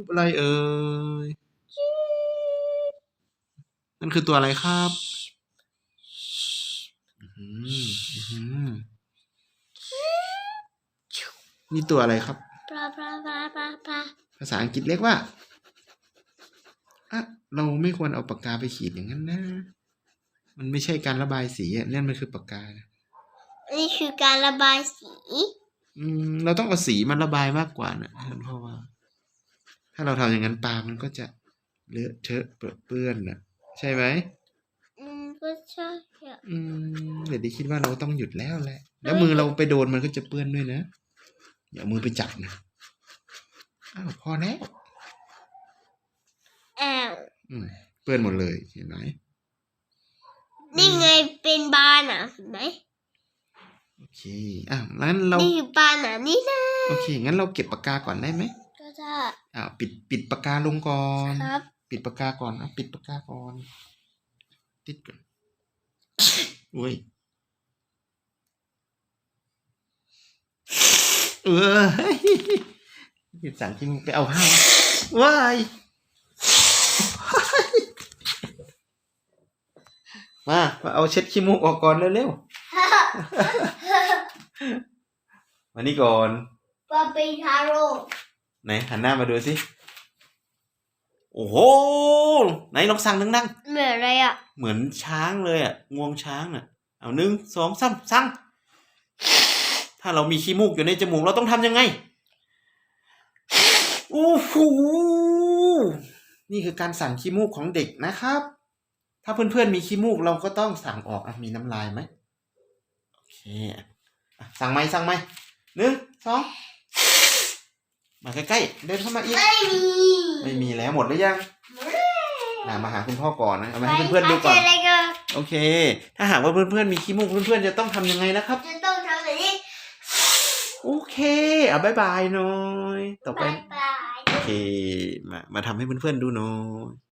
รูปอะไรเอ่ยนั่นคือตัวอะไรครับอื้อหืออื้อหือนี่ตัวอะไรครับปลาปลาปลาปลาปลาภาษาอังกฤษเรียกว่าอะเราไม่ควรเอาปากกาไปขีดอย่างนั้นนะ มันไม่ใช่การระบายสีอะนั่นมันคือปากกานะนี่คือการระบายสี อืม เราต้องเอาสีมาระบายมากกว่านะท่านพ่อว่า ถ้าเราทำอย่างนั้นปลามันก็จะเลอะเทอะเปรอะเปื้อนนะใช่ไหมอืมก็ใช่อะอืมเดี๋ยวดิคิดว่าเราต้องหยุดแล้วแหละ แล้วมือเราไปโดนมันก็จะเปื้อนด้วยนะอย่าเอามือไปจับนะอ้าวพอแล้วอ้าวอืมเปื้อนหมดเลยเห็นไหมนี่ไงเป็นบานอะเห็นไหมโอเคอะงั้นเรานี่คือบานอะนี่นะโอเคงั้นเราเก็บปากกาก่อนได้ไหม ก็ได้อ่าปิดปิดปากกาลงก่อน ครับ ปิดปากกาก่อนอะปิดปากกาก่อน ติดก่อนอุ้ยเออปิดสังที่มึงไปเอาผ้ามาว้ายมา มาเอาเช็ดขี้มูกออกก่อนเร็วๆ มานี่ก่อนปลาเป็นทาโร่ ไหนหันหน้ามาดูสิโอ้โหไหนลองสั่งนั่งๆเหมือนอะไรอะเหมือนช้างเลยอะงวงช้างอะ เอาหนึ่งสองสามสั่งถ้าเรามีขี้มูกอยู่ในจมูกเราต้องทำยังไงโอ้โหนี่คือการสั่งขี้มูกของเด็กนะครับ ถ้าเพื่อนๆมีขี้มูกเราก็ต้องสั่งออกอะมีน้ำลายไหมโอเคอะสั่งไหมสั่งไหมหนึ่งสอง มาใกล้ๆเดินเข้ามาอีก ไม่มีไม่มีแล้วหมดหรือยังอะมาหาคุณพ่อก่อนนะ เอามาให้เพื่อนๆดูก่อน ไปอะไรกันโอเค ถ้าหากว่าเพื่อนๆมีขี้มูกเพื่อนๆจะต้องทำยังไงนะครับจะต้องทำแบบนี้โอเคอะบายบายหน่อย ต่อไป บายบาย โอเค มา มาทำให้เพื่อนๆดูหน่อย